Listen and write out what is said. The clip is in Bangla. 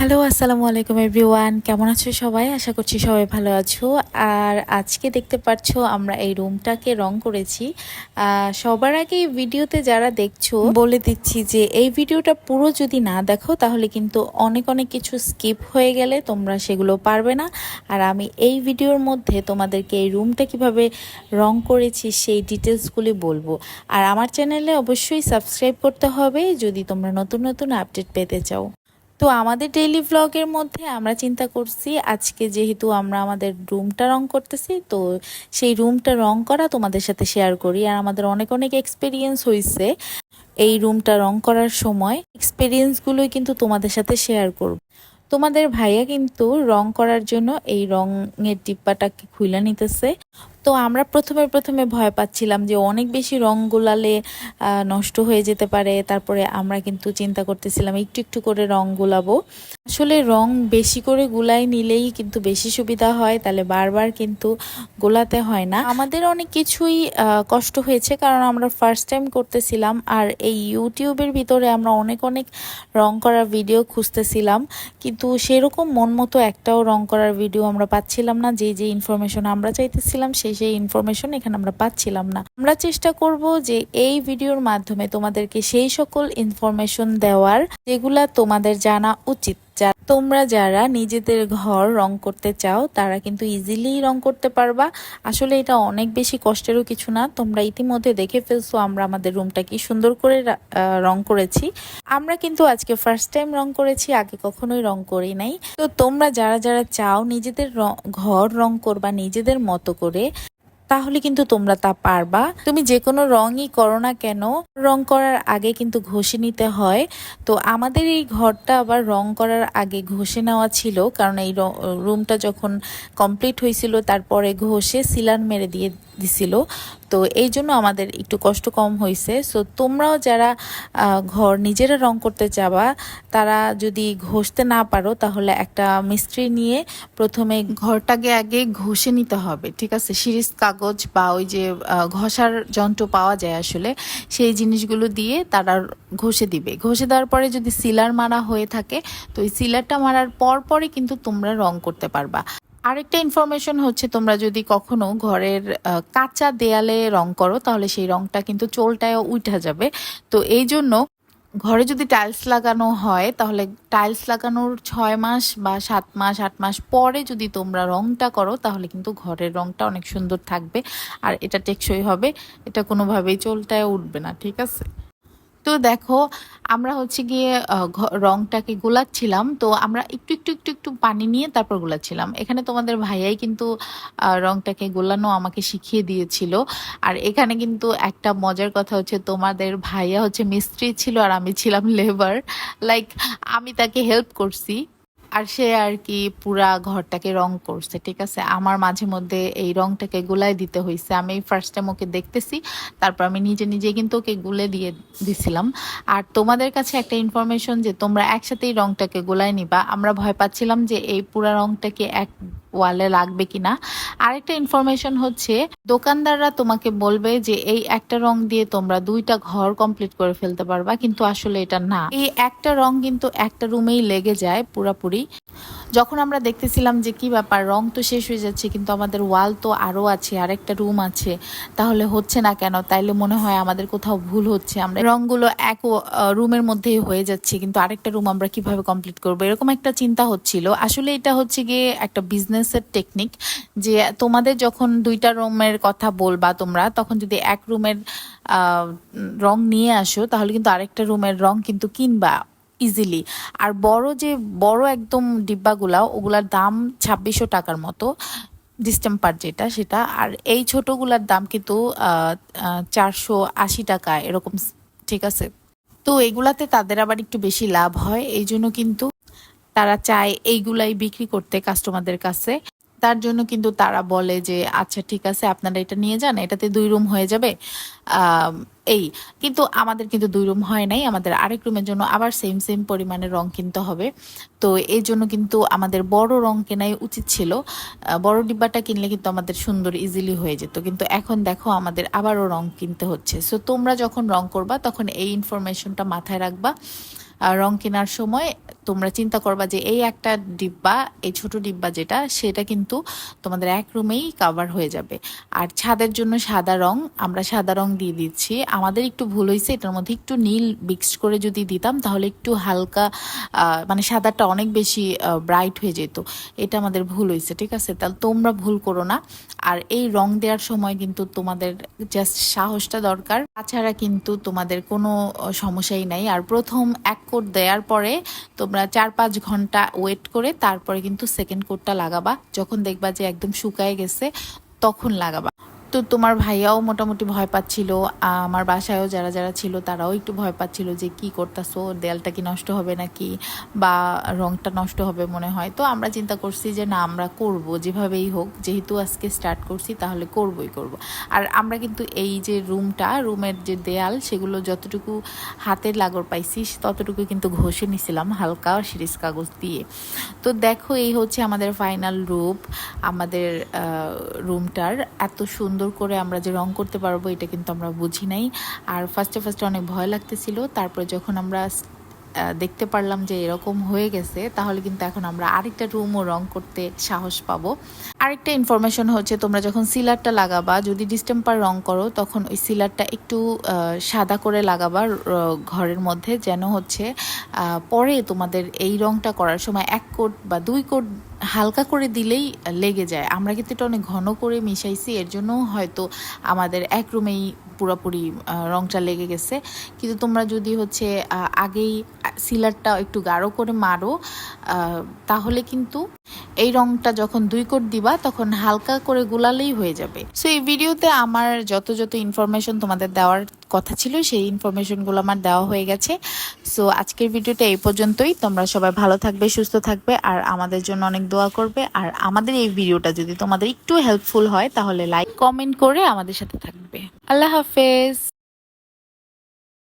হ্যালো আসসালামু আলাইকুম এভরিওয়ান কেমন আছো সবাই? আশা করছি সবাই ভালো আছো। আর আজকে দেখতে পাচ্ছ আমরা এই রুমটাকে রং করেছি। সবার আগে ভিডিওতে যারা দেখছ, বলে দিচ্ছি যে এই ভিডিওটা পুরো যদি না দেখো, তাহলে কিন্তু অনেক অনেক কিছু স্কিপ হয়ে গেলে তোমরা সেগুলো পারবে না। আর আমি এই ভিডিওর মধ্যে তোমাদেরকে এই রুমটা কীভাবে রং করেছি, সেই ডিটেলসগুলি বলব। আর আমার চ্যানেলে অবশ্যই সাবস্ক্রাইব করতে হবে, যদি তোমরা নতুন নতুন আপডেট পেতে চাও। তো আমাদের ডেইলি ব্লগের মধ্যে আমরা চিন্তা করছি, আজকে যেহেতু আমরা আমাদের রুমটা রং করতেছি, তো সেই রুমটা রং করা তোমাদের সাথে শেয়ার করি। আর আমাদের অনেক অনেক এক্সপিরিয়েন্স হয়েছে এই রুমটা রং করার সময়। এক্সপিরিয়েন্সগুলোই কিন্তু তোমাদের সাথে শেয়ার করব। তোমাদের ভাইয়া কিন্তু রং করার জন্য এই রঙের ডিব্বাটাকে খুলে নিতেছে। তো আমরা প্রথমে প্রথমে ভয় পাচ্ছিলাম যে অনেক বেশি রং গুলালে নষ্ট হয়ে যেতে পারে। তারপরে আমরা কিন্তু চিন্তা করতেছিলাম একটু একটু করে রং গুলাবো। আসলে রং বেশি করে গুলাই নিলেই কিন্তু বেশি সুবিধা হয়, তাহলে বারবার কিন্তু গোলাতে হয় না। আমাদের অনেক কিছুই কষ্ট হয়েছে কারণ আমরা ফার্স্ট টাইম করতেছিলাম আর এই ইউটিউবের ভিতরে আমরা অনেক অনেক রং করার ভিডিও খুঁজতেছিলাম। কিন্তু সেরকম মন মতো একটাও রং করার ভিডিও আমরা পাচ্ছিলাম না। যে যে ইনফরমেশন আমরা চাইতেছিলাম সেই সেই ইনফরমেশন এখানে আমরা পাচ্ছিলাম না। আমরা চেষ্টা করব যে এই ভিডিওর মাধ্যমে তোমাদেরকে সেই সকল ইনফরমেশন দেওয়ার, যেগুলা তোমাদের জানা উচিত। তোমরা যারা নিজেদের ঘর রং করতে চাও, তারা কিন্তু ইজিলি রং করতে পারবা। আসলে এটা অনেক বেশি কষ্টেরও কিছু না। তোমরা ইতিমধ্যে দেখে ফেলছো আমরা আমাদের রুমটা কি সুন্দর করে রং করেছি। আমরা কিন্তু আজকে ফার্স্ট টাইম রং করেছি, আগে কখনোই রং করি নাই। তো তোমরা যারা যারা চাও নিজেদের ঘর রং করবা নিজেদের মতো করে তাহলে কিন্তু তোমরা তা পারবা। তুমি যে কোনো রঙই করো না কেন, রং করার আগে কিন্তু ঘষে নিতে হয়। তো আমাদের এই ঘরটা আবার রং করার আগে ঘষে নেওয়া ছিল, কারণ এই রুমটা যখন কমপ্লিট হয়েছিল, তারপরে ঘষে সিলার মেরে দিয়ে দিছিল। তো এই জন্য আমাদের একটু কষ্ট কম হয়েছে সো তোমরাও যারা ঘর নিজেরা রং করতে চাবা, তারা যদি ঘষতে না পারো, তাহলে একটা মিস্ত্রি নিয়ে প্রথমে ঘরটাকে আগে ঘষে নিতে হবে, ঠিক আছে? সিরিজ কাগজ বা ওই যে ঘষার যন্ত্র পাওয়া যায় আসলে, সেই জিনিসগুলো দিয়ে তারা ঘষে দিবে। ঘষে দেওয়ার পরে যদি সিলার মারা হয়ে থাকে, তো ওই সিলারটা মারার পর পরে কিন্তু তোমরা রং করতে পারবা। আরেকটা ইনফরমেশন হচ্ছে তোমরা যদি কখনো ঘরের কাঁচা দেয়ালে রং করো, তাহলে সেই রংটা কিন্তু চোলটায় উঠা যাবে। তো এই জন্য ঘরে যদি টাইলস লাগানো হয়, তাহলে টাইলস লাগানোর ছয় মাস বা সাত মাস, আট মাস পরে যদি তোমরা রংটা করো, তাহলে কিন্তু ঘরের রংটা অনেক সুন্দর থাকবে। আর এটা টেকসই হবে, এটা কোনোভাবেই চোলটায় উঠবে না, ঠিক আছে? তো দেখো, আমরা হচ্ছে গিয়ে রংটাকে গোলাচ্ছিলাম, তো আমরা একটু একটু একটু একটু পানি নিয়ে তারপর গোলাচ্ছিলাম। এখানে তোমাদের ভাইয়াই কিন্তু রংটাকে গোলানো আমাকে শিখিয়ে দিয়েছিল। আর এখানে কিন্তু একটা মজার কথা হচ্ছে, তোমাদের ভাইয়া হচ্ছে মিস্ত্রি ছিল আর আমি ছিলাম লেবার লাইক আমি তাকে হেল্প করছি। আর সে আর কি পুরা ঘরটাকে রং করছে, ঠিক আছে? আমার মাঝে মধ্যে এই রংটাকে গুলাই দিতে হয়েছে আমি ফার্স্ট টাইম ওকে দেখতেছি, তারপর আমি নিজে নিজে কিন্তু ওকে গুলে দিয়ে দিছিলাম। আর তোমাদের কাছে একটা ইনফরমেশন যে তোমরা একসাথেই রংটাকে গোলায় নিবা। আমরা ভয় পাচ্ছিলাম যে এই পুরা রংটাকে এক ওয়ালে লাগবে কিনা। আরেকটা ইনফরমেশন হচ্ছে, দোকানদাররা তোমাকে বলবে যে, এই একটা রং দিয়ে তোমরা দুইটা ঘর কমপ্লিট করে ফেলতে পারবা। কিন্তু আসলে এটা না। এই একটা রং কিন্তু একটা রুমেই লেগে যায় পুরাপুরি। যখন আমরা দেখতেছিলাম যে, কি ব্যাপার, রং তো শেষ হয়ে যাচ্ছে, কিন্তু আমাদের ওয়াল তো আরও আছে, আরেকটা রুম আছে, তাহলে হচ্ছে না কেন? তাইলে মনে হয় আমাদের কোথাও ভুল হচ্ছে। আমরা রংগুলো এক রুমের মধ্যেই হয়ে যাচ্ছে, কিন্তু আরেকটা রুম আমরা কীভাবে কমপ্লিট করব? এরকম একটা চিন্তা হচ্ছিল। আসলে এটা হচ্ছে গিয়ে একটা বিজনেসের টেকনিক যে তোমাদের যখন দুইটা রুমের কথা বলবা তোমরা, তখন যদি এক রুমের রং নিয়ে আসো, তাহলে কিন্তু আরেকটা রুমের রং কিন্তু কিনবা ইজিলি আর বড় যে, বড় একদম ডিব্বাগুলা, ওগুলার দাম ছাব্বিশশো টাকার মতো ডিস্টেম্পার যেটা, সেটা। আর এই ছোটগুলার দাম কিন্তু চারশো আশি টাকা, এরকম, ঠিক আছে? তো এগুলাতে তাদের আবার একটু বেশি লাভ হয় এই জন্য কিন্তু তারা চায় এইগুলাই বিক্রি করতে কাস্টমারদের কাছে। তার জন্য কিন্তু তারা বলে যে আচ্ছা ঠিক আছে, আপনারা এটা নিয়ে যান, এটাতে দুই রুম হয়ে যাবে। এই, কিন্তু আমাদের কিন্তু দুই রুম হয় নাই, আমাদের আরেক রুমের জন্য আবার সেম সেম পরিমাণে রং কিনতে হবে। তো এই জন্য কিন্তু আমাদের বড় রং কেনাই উচিত ছিল। বড় ডিব্বাটা কিনলে কিন্তু আমাদের সুন্দর ইজিলি হয়ে যেত। কিন্তু এখন দেখো, আমাদের আবারও রং কিনতে হচ্ছে। সো তোমরা যখন রং করবা, তখন এই ইনফরমেশনটা মাথায় রাখবা। রং কেনার সময় তোমরা চিন্তা করবা যে এই একটা ডিব্বা, এই ছোট ডিব্বা যেটা, সেটা কিন্তু তোমাদের এক রুমেই কাভার হয়ে যাবে। আর ছাদের জন্য সাদা রং, আমরা সাদা রং দিয়ে দিচ্ছি। আমাদের একটু ভুল হয়েছে, এটার মধ্যে একটু নীল মিক্সড করে যদি দিতাম, তাহলে একটু হালকা মানে সাদাটা অনেক বেশি ব্রাইট হয়ে যেত। এটা আমাদের ভুল হয়েছে, ঠিক আছে? তাহলে তোমরা ভুল করো না। আর এই রং দেওয়ার সময় কিন্তু তোমাদের জাস্ট সাহসটা দরকার। তাছাড়া কিন্তু তোমাদের কোনো সমস্যাই নাই। আর প্রথম এক কোট দেওয়ার পরে তোমরা চার পাঁচ ঘণ্টা ওয়েট করে তারপরে কিন্তু সেকেন্ড কোটটা লাগাবা। যখন দেখবা যে একদম শুকায় গেছে, তখন লাগাবা। তো তোমার ভাইয়াও মোটামুটি ভয় পাচ্ছিল। আমার বাসায়ও যারা যারা ছিল তারাও একটু ভয় পাচ্ছিল যে কি করতেছো, দেয়ালটা কি নষ্ট হবে নাকি বা রংটা নষ্ট হবে মনে হয়। তো আমরা চিন্তা করছি যে না, আমরা করব, যেভাবেই হোক। যেহেতু আজকে স্টার্ট করছি তাহলে করবই করব। আর আমরা কিন্তু এই যে রুমটা, রুমের যে দেয়াল, সেগুলো যতটুকু হাতের লাগর পাইছি ততটুকু কিন্তু ঘষে নিছিলাম হালকা সিরিজ কাগজ দিয়ে। তো দেখো, এই হচ্ছে আমাদের ফাইনাল রূপ, আমাদের রুমটার। এত সুন্দর করে আমরা যে রং করতে পারব, এটা কিন্তু আমরা বুঝি নাই। আর ফার্স্টে ফার্স্টে অনেক ভয় লাগতেছিল। তারপরে যখন আমরা দেখতে পারলাম যে এরকম হয়ে গেছে, তাহলে কিন্তু এখন আমরা আরেকটা রুমও রং করতে সাহস পাবো। আরেকটা ইনফরমেশন হচ্ছে, তোমরা যখন সিলারটা লাগাবা, যদি ডিস্টেম্পার রং করো, তখন ওই সিলারটা একটু সাদা করে লাগাবা ঘরের মধ্যে, যেন হচ্ছে পরে তোমাদের এই রংটা করার সময় এক কোট বা দুই কোট হালকা করে দিলেই লেগে যায়। আমরা কিন্তু এটা অনেক ঘন করে মিশাইছি, এর জন্য হয়তো আমাদের এক রুমেই পুরোপুরি রংটা লেগে গেছে। কিন্তু তোমরা যদি হচ্ছে আগেই সিলারটা একটু গাঢ় করে মারো তাহলে কিন্তু এই রংটা যখন দুই কোট দিবা, তখন হালকা করে গুলালেই হয়ে যাবে। সো এই ভিডিওতে আমার যত যত ইনফরমেশন তোমাদের দেওয়ার কথা ছিল, সেই ইনফরমেশনগুলো আমার দেওয়া হয়ে গেছে। সো আজকের ভিডিওটা এই পর্যন্তই। তোমরা সবাই ভালো থাকবে, সুস্থ থাকবে, আর আমাদের জন্য অনেক দোয়া করবে। আর আমাদের এই ভিডিওটা যদি তোমাদের একটু হেল্পফুল হয়, তাহলে লাইক কমেন্ট করে আমাদের সাথে থাকবে। আল্লাহ হাফেজ